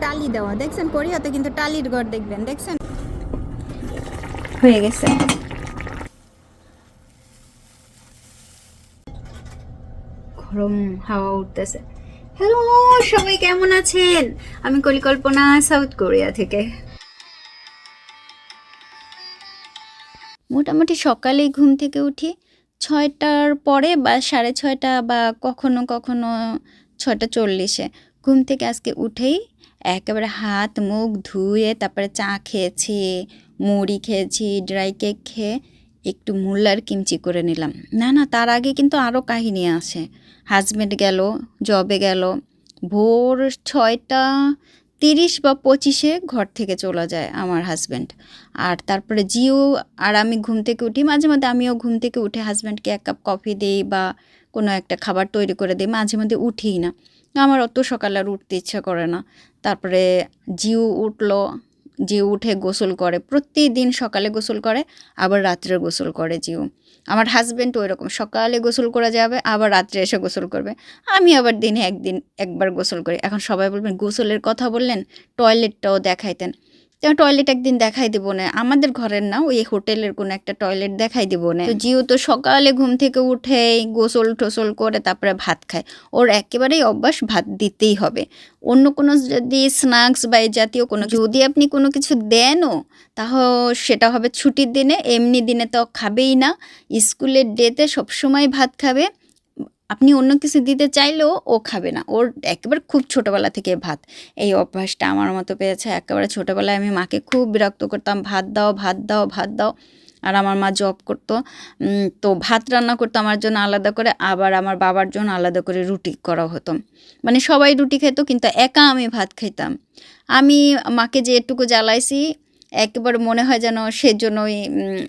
টালি দেওয়া। দেখছেন, কোরিয়াতে কিন্তু টালির ঘর দেখবেন, দেখছেন? হয়ে গেছে। গরম হাওয়া উঠতেছে। হ্যালো সবাই কেমন আছেন? আমি কলিকল্পনা সাউথ কোরিয়া থেকে। মোটামুটি সকালেই ঘুম থেকে উঠি। ছয়টার পরে বা সাড়ে ছয়টা বা কখনো কখনো ছয়টা চল্লিশে। ঘুম থেকে আজকে উঠেই একেবারে হাত, মুখ ধুয়ে তারপরে চা খেয়েছি, মুড়ি খেয়েছি ড্রাই কেক খেয়ে একটু মুল্লার কিমচি করে নিলাম। না না, তার আগে কিন্তু আরও কাহিনী আছে। হাজব্যান্ড গেল জবে গেল, ভোর ছয়টা তিরিশ বা পঁচিশে ঘর থেকে চলে যায় আমার হাজব্যান্ড আর তারপরে জিও, আর আমি ঘুম থেকে উঠি, মাঝে মধ্যে আমিও ঘুম থেকে উঠে হাজব্যান্ডকে এক কাপ কফি দিই বা কোনো একটা খাবার তৈরি করে দিই, মাঝে মধ্যে উঠিই না। আমার অত সকালে আর উঠতে ইচ্ছা করে না। তারপরে জিউ উঠল, জিউ উঠে গোসল করে, প্রতিদিন সকালে গোসল করে, আবার রাত্রে গোসল করে জিউ। আমার হাজব্যান্ড ওই রকম সকালে গোসল করা যাবে, আবার রাত্রে এসে গোসল করবে। আমি আবার দিনে একদিন, একবার গোসল করি। এখন সবাই বলবেন, গোসলের কথা বললেন? টয়লেটটাও দেখাইতেন। টয়লেট একদিন দেখাই দেবো না, আমাদের ঘরের না, ওই হোটেলের কোনো একটা টয়লেট দেখাই দেবো না। জিও তো সকালে ঘুম থেকে উঠে গোসল টোসল করে তারপরে ভাত খায়, ওর একেবারেই অভ্যাস ভাত দিতেই হবে। অন্য কোনো যদি স্ন্যাক্স বা এই জাতীয় কোনো যদি আপনি কোনো কিছু দেনও, তাহলে সেটা হবে ছুটির দিনে, এমনি দিনে তো খাবেই না। স্কুলের ডেতে সবসময় ভাত খাবে। আপনি অন্য কিছু দিতে চাইলেও ও খাবে না। ওর একেবারে খুব ছোটোবেলা থেকে ভাত। এই অভ্যাসটা আমার মতো পেয়েছে। একেবারে ছোটোবেলায় আমি মাকে খুব বিরক্ত করতাম, ভাত দাও ভাত দাও ভাত দাও। আর আমার মা জব করতো। তো ভাত রান্না করতো আমার জন্য আলাদা করে। আবার আমার বাবার জন্য আলাদা করে রুটি করা হতো। মানে সবাই রুটি খেতো কিন্তু একা আমি ভাত খাইতাম। আমি মাকে যে এটুকু জ্বালাইছি একেবারে মনে হয় যেন সেজন্যই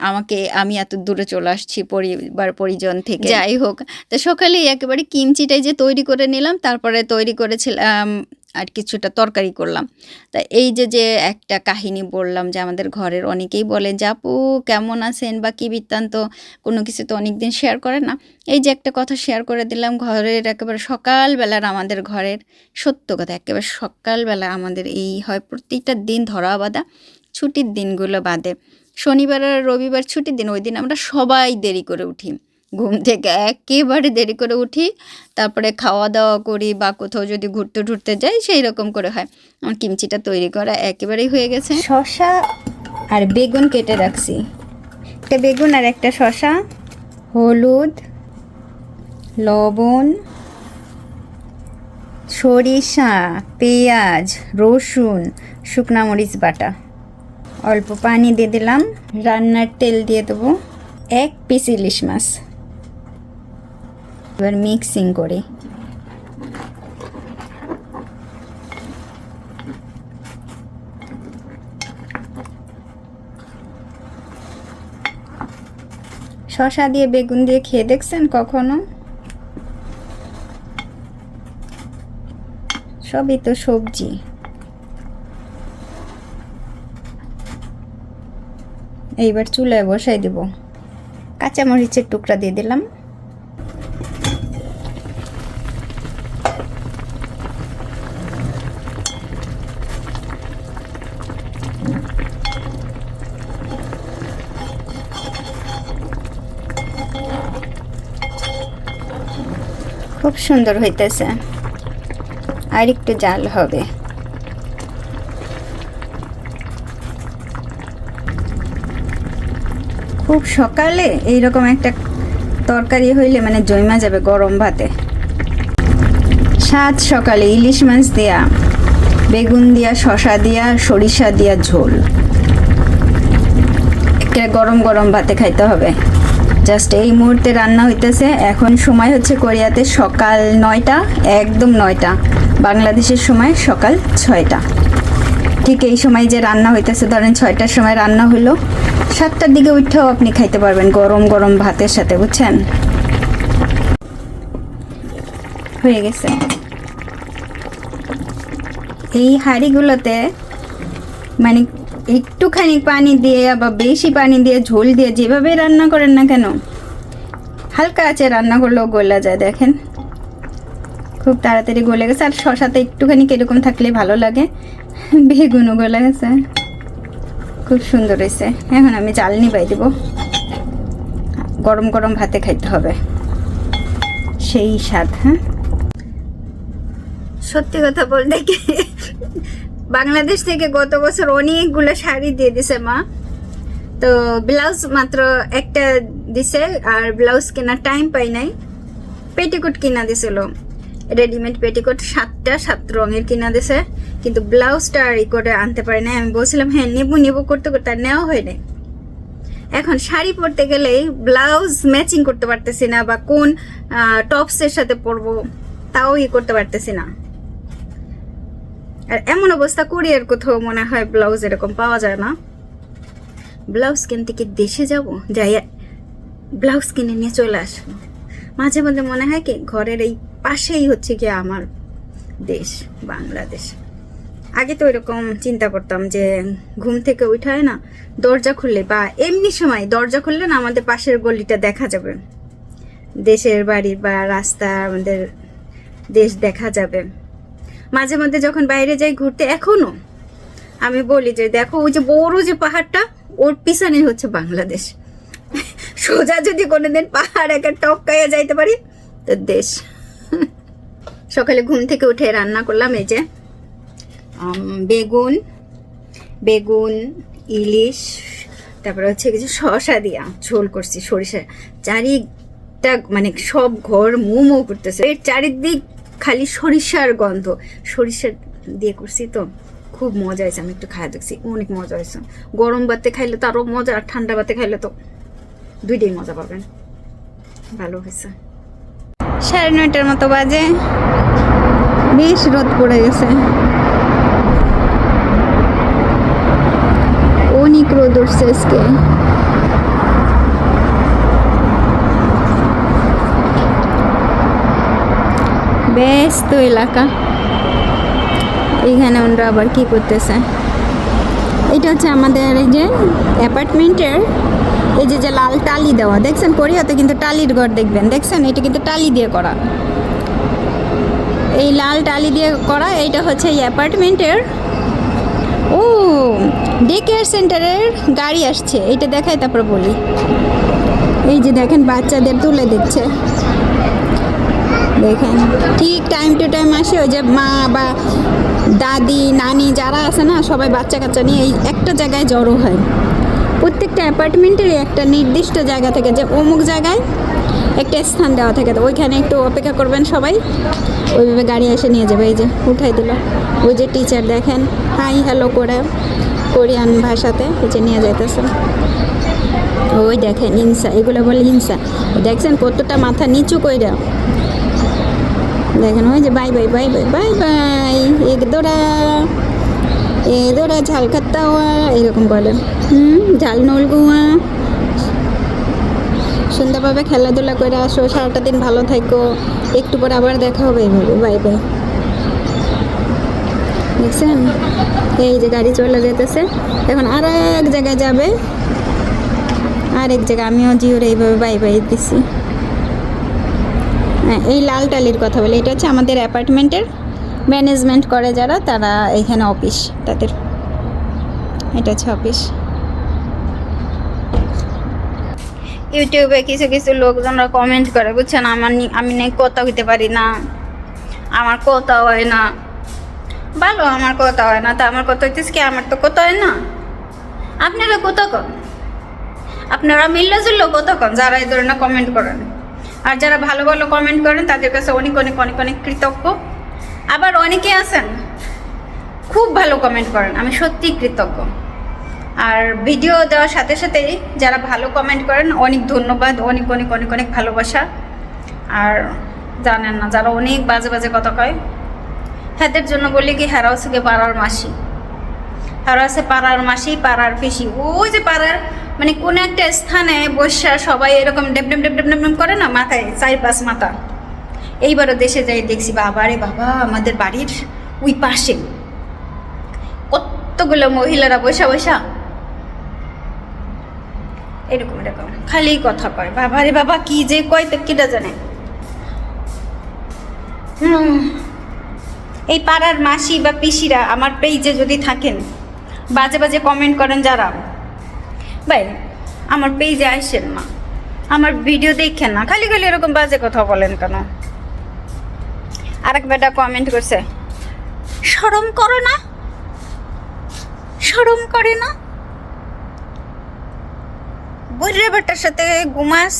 আমাকে আমি এত দূরে চলে আসছি পরিবার, পরিজন থেকে। যাই হোক, তো সকালেই একেবারে কিমচিটাই যে তৈরি করে নিলাম, তারপরে তৈরি করেছিলাম আর কিছুটা তরকারি করলাম। তা এই যে যে একটা কাহিনী বললাম যে আমাদের ঘরের অনেকেই বলে আপু কেমন আছেন বা কী বৃত্তান্ত? কোনো কিছু তো অনেক দিন শেয়ার করে না। এই যে একটা কথা শেয়ার করে দিলাম, ঘরের একেবারে সকালবেলার আমাদের ঘরের, সত্য কথা, একেবারে সকালবেলা আমাদের এই হয় প্রত্যেকটা দিন ধরা বাঁধা। ছুটির দিনগুলো বাদে। শনিবার আর রবিবার ছুটির দিন, ওই দিন আমরা সবাই দেরি করে উঠি। ঘুম থেকে একেবারে দেরি করে উঠি, তারপরে খাওয়া দাওয়া করি বা কোথাও যদি ঘুরতে টুরতে যাই, সেই রকম করে হয়। আমার কিমচিটা তৈরি করা একেবারেই হয়ে গেছে। শশা আর বেগুন কেটে রাখছি। একটা বেগুন আর একটা শশা হলুদ, লবণ, সরিষা, পেঁয়াজ, রসুন, শুকনা মরিচ বাটা। অল্প পানি দিয়ে দিলাম। রান্নার তেল দিয়ে দেবো। এক পিস ইলিশ মাছ। এবার মিক্সিং করে। শশা দিয়ে বেগুন দিয়ে খেয়ে দেখছেন কখনো? সবই তো সবজি। এইবার চুলায় বসাই দেব। কাঁচামরিচের টুকরা দিয়ে দিলাম। খুব সুন্দর হইতেছে। আর একটু জাল হবে। খুব সকালে এইরকম একটা তরকারি হইলে মানে জমা যাবে গরম ভাতে। সাত সকালে ইলিশ মাছ দেয়া, বেগুন দিয়া শশা দিয়া, সরিষা দিয়া ঝোল। একটা গরম গরম ভাতে খাইতে হবে। জাস্ট এই মুহূর্তে রান্না হইতেছে। এখন সময় হচ্ছে কোরিয়াতে সকাল নয়টা, একদম নয়টা। বাংলাদেশের সময় সকাল ছয়টা। ঠিক এই সময় যে রান্না হইতেছে, ধরেন ছয়টার সময় রান্না হলো সাতটার দিকে উঠেও আপনি খাইতে পারবেন গরম গরম ভাতের সাথে, বুঝছেন? হয়ে গেছে। এই হাঁড়িগুলোতে মানে একটুখানি পানি দিয়ে বা বেশি পানি দিয়ে ঝোল দিয়ে যেভাবে রান্না করেন না কেন, হালকা আছে রান্না করলেও গলা যায়, দেখেন। খুব তাড়াতাড়ি গলে গেছে, আর শশাতে একটুখানি কীরকম থাকলে ভালো লাগে। বেগুনও গলে গেছে। খুব সুন্দর হয়েছে। এখন আমি চালনি পাই দেবো। গরম গরম ভাতে খাইতে হবে। সেই স্বাদ হ্যাঁ? সত্যি কথা বলতে কি, বাংলাদেশ থেকে গত বছর অনেকগুলো শাড়ি দিয়ে দিছে মা। তো ব্লাউজ মাত্র একটা দিছে, আর ব্লাউজ কেনার টাইম পাই নাই। পেটিকোট কিনা দিছিল। রেডিমেড পেটিকোট সাতটা, সাত রঙের কিনা দিছে, কিন্তু ব্লাউজটা আর ই করে আনতে পারি না আমি বলছিলাম হ্যাঁ নেব নেব করতে করতে আর নেওয়া হয় নাই। এখন শাড়ি পরতে গেলেই ব্লাউজ ম্যাচিং করতে পারতেছি না বা কোন টপসের সাথে পরবো, তাও ই করতে পারতেছি না। আর এমন অবস্থা কোরিয়ার কোথাও মনে হয় ব্লাউজ এরকম পাওয়া যায় না। ব্লাউজ কিনতে কি দেশে যাব? যাই, ব্লাউজ কিনে নিয়ে চলে আসব। মাঝে মাঝে মনে হয় কি, ঘরের এই পাশেই হচ্ছে কি আমার দেশ, বাংলাদেশ। আগে তো এরকম চিন্তা করতাম যে ঘুম থেকে উঠায় না, দরজা খুললে বা এমনি সময় দরজা খুললে না আমাদের পাশের গলিটা দেখা যাবে। দেশের বাড়ি বা রাস্তা আমাদের দেশ দেখা যাবে। মাঝে মধ্যে যখন বাইরে যাই ঘুরতে, এখনও আমি বলি যে, দেখো, ওই যে বড় যে পাহাড়টা, ওর পিছনে হচ্ছে বাংলাদেশ। সোজা যদি কোনোদিন পাহাড় একটা টপকাইয়া যাইতে পারি, তো দেশ। সকালে ঘুম থেকে উঠে রান্না করলাম এই যে বেগুন বেগুন, ইলিশ, তারপরে হচ্ছে কিছু শশা দিয়া ঝোল করছি সরিষা, চারিটা মানে সব ঘর মো মো করতেছে। এর চারিদিক খালি সরিষার গন্ধ। সরিষা দিয়ে করছি তো, খুব মজা হয়েছে, আমি একটু খাই দেখছি, অনেক মজা হয়েছে। গরম ভাতে খাইলে তো আরও মজা, আর ঠান্ডা ভাতে খাইলে তো দুইটাই মজা পাবেন। ভালো হয়েছে। সাড়ে নয়টার মতো বাজে। বেশ রোদ পড়ে গেছে। অনেক রোদ উঠছে আজকে। ব্যস্ত এলাকা। এইখানে ওনারা আবার কি করতেছে? এটা হচ্ছে আমাদের এই যে অ্যাপার্টমেন্টের এই যে যে লাল টালি দেওয়া, দেখছেন? কোরিয়াতে কিন্তু টালির ঘর দেখবেন। দেখছেন? এটা কিন্তু টালি দিয়ে করা। এই লাল টালি দিয়ে করা, এইটা হচ্ছে এই অ্যাপার্টমেন্টের। ও ডে কেয়ার সেন্টারের গাড়ি আসছে। এইটা দেখাই তারপর বলি। এই যে দেখেন, বাচ্চাদের তুলে দিচ্ছে। দেখেন, ঠিক টাইম টু টাইম আসে ওই যে মা বা দাদি, নানি যারা আছে না, সবাই বাচ্চা কাচ্চা নিয়ে এই একটা জায়গায় জড়ো হয়। প্রত্যেকটা অ্যাপার্টমেন্টের একটা নির্দিষ্ট জায়গা থেকে যে অমুক জায়গায় একটা স্থান দেওয়া থাকে। তো ওইখানে একটু অপেক্ষা করবেন সবাই। ওইভাবে গাড়ি এসে নিয়ে যাবে, এই যে উঠাই দিল। ওই যে টিচার দেখেন। হাই হ্যালো করে, কোরিয়ান ভাষাতে যে নিয়ে যাইতেছে। ওই দেখেন ইনসা, এগুলো বলে ইনসা। দেখছেন কতটা মাথা নিচু কইরা। দেখেন ওই যে বাই বাই বাই বাই বাই বাই এক দোড়া এ দোড়া ঝাল খাত্তাওয়া এরকম বলে হুম ঝাল নলগুয়া সুন্দরভাবে খেলাধুলা করে আসো সারাটা দিন ভালো থাকো একটু পর আবার দেখা হবে এইভাবে বাই বাই দেখছেন এই যে গাড়ি চলে যেতেছে এখন আর এক জায়গায় যাবে আর এক জায়গায় আমিও জিওর এইভাবে বাই বাই দিছি হ্যাঁ এই লাল টালির কথা বলে এটা হচ্ছে আমাদের অ্যাপার্টমেন্টের ম্যানেজমেন্ট করে যারা, তারা এখানে অফিস, তাদের, এটা হচ্ছে অফিস। ইউটিউবে কিছু কিছু লোকজনরা কমেন্ট করে, বুঝছেন? আমার আমি নাকি কথা হইতে পারি না। আমার কথা হয় না। ভালো, আমার কথা হয় না। তা আমার কথা হইতেছে কি, আমার তো কথা হয় না? আপনারা কথা কন। আপনারা মিল্লা জুল্লো কথা কন, যারা এই ধরনের কমেন্ট করেন। আর যারা ভালো ভালো কমেন্ট করেন, তাদের কাছে অনেক অনেক অনেক অনেক কৃতজ্ঞ। আবার অনেকে আছেন, খুব ভালো কমেন্ট করেন, আমি সত্যিই কৃতজ্ঞ। আর ভিডিও দেওয়ার সাথে সাথেই যারা ভালো কমেন্ট করেন, অনেক ধন্যবাদ, অনেক অনেক অনেক অনেক ভালোবাসা। আর জানেন না, যারা অনেক বাজে বাজে কথা কয় হ্যাঁদের জন্য বলি কি হ্যারা হচ্ছে গিয়ে পাড়ার মাসি। হ্যারা আছে পাড়ার মাসি, পাড়ার পিসি। ওই যে পাড়ার মানে কোনো একটা স্থানে বসা সবাই এরকম ডেপ ডেপ ডেপ ডেপ ডেপ করে না, মাথায় চার পাঁচ মাথা। এইবারও দেশে যাই দেখছি বাবা রে বাবা আমাদের বাড়ির ওই পাশে। কতগুলো মহিলারা বসা বসা। এরকম এরকম খালি কথা কয়। বাবা রে বাবা কি যে কয় তো কিটা জানে। হুম, এই পাড়ার মাসি বা পিসিরা আমার পেজে যদি থাকেন বাজে বাজে কমেন্ট করেন যারা। ভাই আমার পেজে আসেন না। আমার ভিডিও দেখেন না। খালি খালি এরকম বাজে কথা বলেন কেন? আরেক বেটা কমেন্ট করছে সরম করো না সরম করে না। বুড়া বেটার সাথে ঘুমাস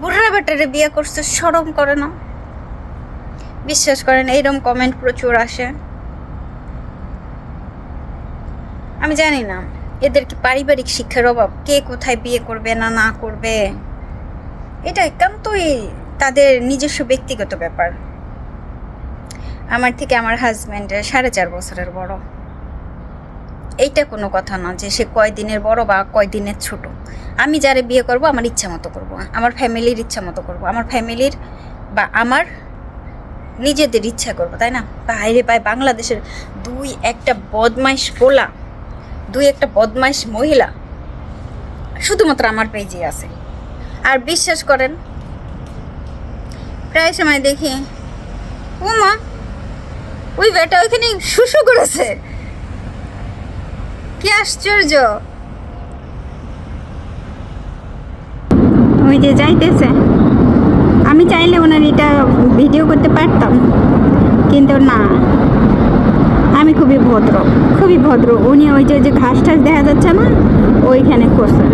বুড়া বেটারে বিয়ে করছে সরম করে না। বিশ্বাস করেন, এইরকম কমেন্ট প্রচুর আসে। আমি জানি না, এদের কি পারিবারিক শিক্ষার অভাব? কে কোথায় বিয়ে করবে না না করবে? এটা একান্তই তাদের নিজস্ব ব্যক্তিগত ব্যাপার। আমার থেকে আমার হাজব্যান্ডের সাড়ে চার বছরের বড়। এইটা কোনো কথা না যে সে কয় দিনের বড় বা কয় দিনের ছোট। আমি যারে বিয়ে করব, আমার ইচ্ছা মতো করব, আমার ফ্যামিলির ইচ্ছা মতো করব। আমার ফ্যামিলির বা আমার নিজেদের ইচ্ছা করব, তাই না? বাইরে পায় বাংলাদেশের দুই একটা বদমাইশ পোলা দুই একটা বদমাইশ মহিলা, শুধুমাত্র আমার পেজে আছে। আর বিশ্বাস করেন, প্রায় সময় দেখি ও মা ওই বেটা ওইখানে শুশু করেছে। কি আশ্চর্য। ওই যে যাইতেছে। আমি চাইলে ওনার এটা ভিডিও করতে পারতাম। কিন্তু না আমি খুবই ভদ্র খুবই ভদ্র। উনি ওই যে যে ঘাস টাস দেখা যাচ্ছে না ওইখানে করছে।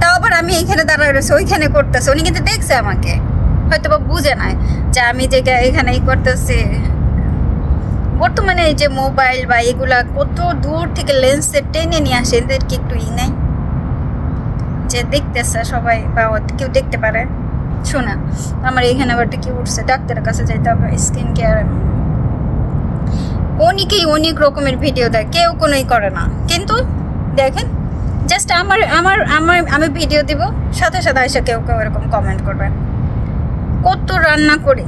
তাও আবার আমি এইখানে দাঁড়ায় রয়েছে ওইখানে করতেছে। উনি কিন্তু দেখছে আমাকে। হয়তো বা বুঝে নাই যে আমি যে এখানে এই করতেছি। বর্তমানে এই যে মোবাইল বা এগুলা কত দূর থেকে লেন্সে টেনে নিয়ে আসে, এদেরকে একটু ই নাই? যে দেখতেছে সবাই বা কেউ দেখতে পারে। শোনা, আমার এখানে আবার কি উঠছে, ডাক্তারের কাছে যাইতে হবে স্কিন কেয়ার অনেকেই অনেক রকমের ভিডিও দেয়, কেউ কোনোই করে না। কিন্তু দেখেন জাস্ট আমার আমার আমার, আমি ভিডিও দিব, সাথে সাথে এসে কেউ কেউ এরকম কমেন্ট করবে। কত রান্না করি।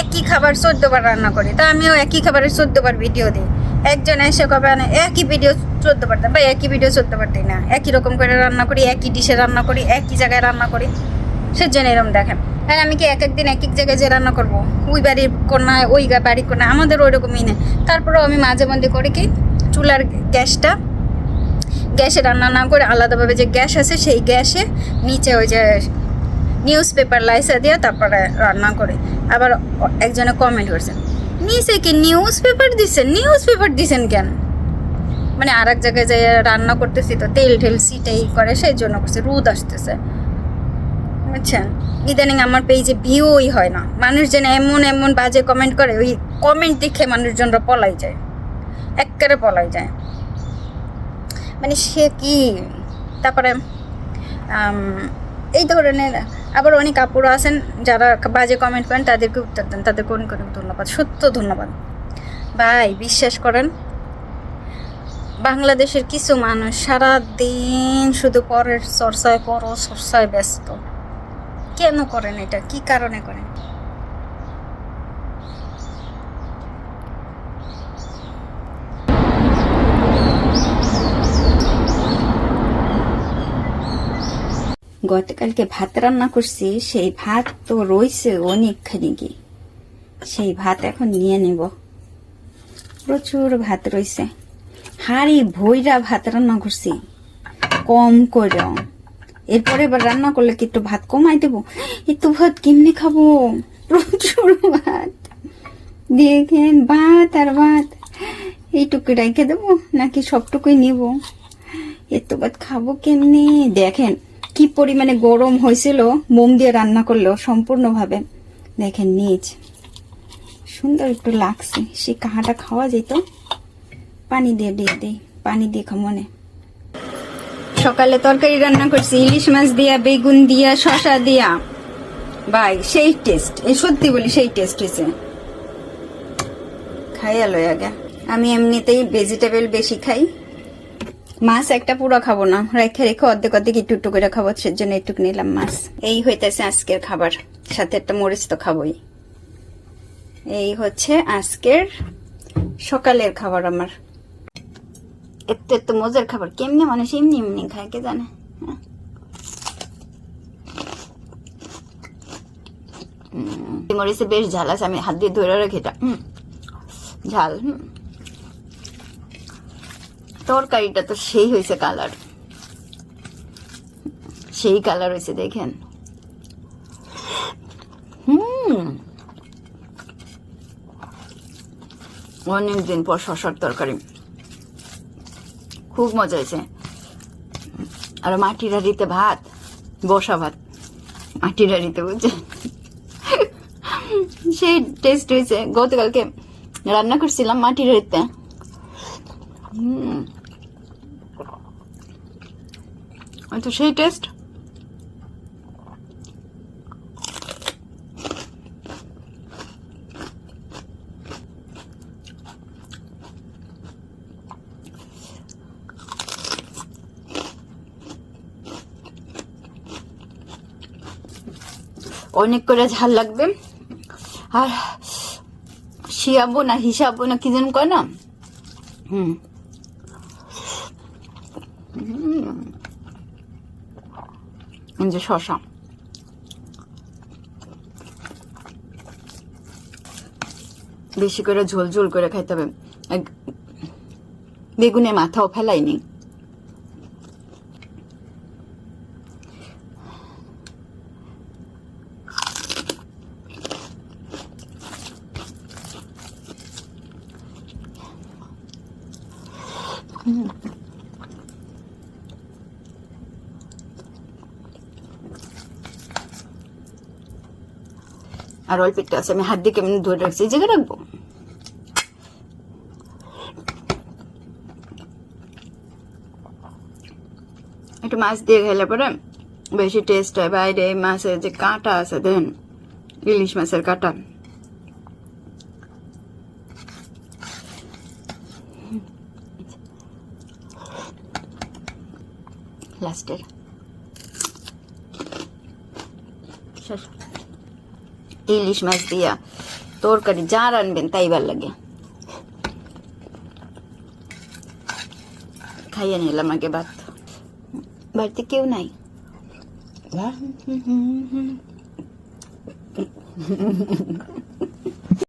একই খাবার চোদ্দ বার রান্না করি। তা আমিও একই খাবারের চোদ্দ বার ভিডিও দিই। একজন এসে কবে আনে? একই ভিডিও চোদ্দ বার দেয়। বা একই ভিডিও চোদ্দ বার দিই না। একই রকম করে রান্না করি, একই ডিশে রান্না করি, একই জায়গায় রান্না করি। সেজন্য এরকম দেখেন। আর আমি কি এক একদিন এক এক জায়গায় যে রান্না করব? ওই বাড়ির কোনায়, ওই বাড়ির কোনায়, আমাদের ওইরকমই নেই তারপরেও আমি মাঝে মধ্যে করি কি, চুলার গ্যাসটা। গ্যাসে রান্না না করে আলাদাভাবে যে গ্যাস আছে, সেই গ্যাসে নিচে ওই যে নিউজ পেপার লাইসা দিয়ে তারপরে রান্না করে। আবার একজনে কমেন্ট করছেন নিচে কি নিউজ পেপার দিছেন নিউজ পেপার দিছেন কেন? মানে আর এক জায়গায় যাই রান্না করতেছি তো তেল ঠেল সিটাই করে, সেই জন্য করছে, রোদ আসতেছে। বুঝছেন? ইদানিং আমার পেজে ভিউই হয় না। মানুষ যেন এমন এমন বাজে কমেন্ট করে, ওই কমেন্ট দেখে মানুষজনরা পলাই যায়। একবারে পলাই যায়। মানে সে কি? তারপরে এই ধরনের আবার অনেক আপুরা আছেন যারা বাজে কমেন্ট করেন, তাদেরকে উত্তর দেন। তাদেরকে অনেক অনেক ধন্যবাদ। সত্য ধন্যবাদ। ভাই, বিশ্বাস করেন, বাংলাদেশের কিছু মানুষ সারা দিন শুধু পরের চর্চায় পর চর্চায় ব্যস্ত। কেন করেন এটা? কি কারণে করেন? গতকালকে ভাত রান্না করছি, সেই ভাত তো রইছে অনেকখানি কি সেই ভাত এখন নিয়ে নেব। প্রচুর ভাত রইছে। হাড়ি ভইরা ভাত রান্না করছি। কম করে এরপরে এবার রান্না করলে কি একটু ভাত কমাই দেবো? একটু ভাত কেমনি খাব? প্রচুর ভাত। দেখেন ভাত আর ভাত। এইটুকু রেখে দেবো নাকি সবটুকুই নিব? এত ভাত খাব কেমনি? দেখেন কি পরিমাণে গরম হয়েছিল, মোম দিয়ে রান্না করলেও সম্পূর্ণভাবে। দেখেন, নিচ। সুন্দর একটু লাগছে। সে কাহাটা খাওয়া যেত। পানি দিয়ে দিয়ে দিই। পানি দিয়ে খামনে সকালে তরকারি রান্না করছি। ইলিশ মাছ দিয়া, বেগুন দিয়া শশা দিয়া। ভাই, সেই টেস্ট এই সত্যি বলি, সেই টেস্ট হয়েছে খাই আলো আগে আমি এমনিতেই ভেজিটেবল বেশি খাই। মাছ একটা পুরো খাব না। রেখে রেখে অর্ধেক অর্ধেক একটু একটু করে খাব, সেজন্য একটু নিলাম মাছ। এই হইতেছে আজকের খাবার। সাথে একটা মরিচ তো খাবোই। এই হচ্ছে আজকের সকালের খাবার আমার। এত এত মজার খাবার। কেমনি মানুষ এমনি এমনি খায়, কে জানে? হ্যাঁ। মরিচে বেশ ঝাল আছে, আমি হাত দিয়ে ধরে রেখে ঝাল। তরকারিটা তো সেই হয়েছে কালার সেই কালার হয়েছে, দেখেন। হুম। অনেকদিন পর শশার তরকারি। খুব মজা হয়েছে। আর মাটির হাড়িতে ভাত, বসা ভাত। মাটির হাড়িতে বুঝছে সেই টেস্ট হয়েছে। গতকালকে রান্না করছিলাম মাটির হাড়িতে। হুম ওই তো সেই টেস্ট অনেক করে ঝাল লাগবে। আর শিয়াবো না, হিসাবো না, কি যেন কয় না? হুম। যে শশা। বেশি করে ঝোল ঝোল করে খাইতে হবে। বেগুনে মাথাও ফেলাইনি। আর অল্প আছে, আমি হাত কেমন ধরে রাখছি জায়গায় রাখব। একটু মাছ দিয়ে খেলে পরে বেশি টেস্ট হয়, বাইরে মাছের যে কাঁটা আছে দেন ইলিশ মাছের কাঁটা। লাস্টের। শেষ। ইলিশ মাছ দিয়া তরকারি যা রানবেন তাই ভালো লাগে খাইয়ে নিলাম আগে ভাত বাড়িতে কেউ নাই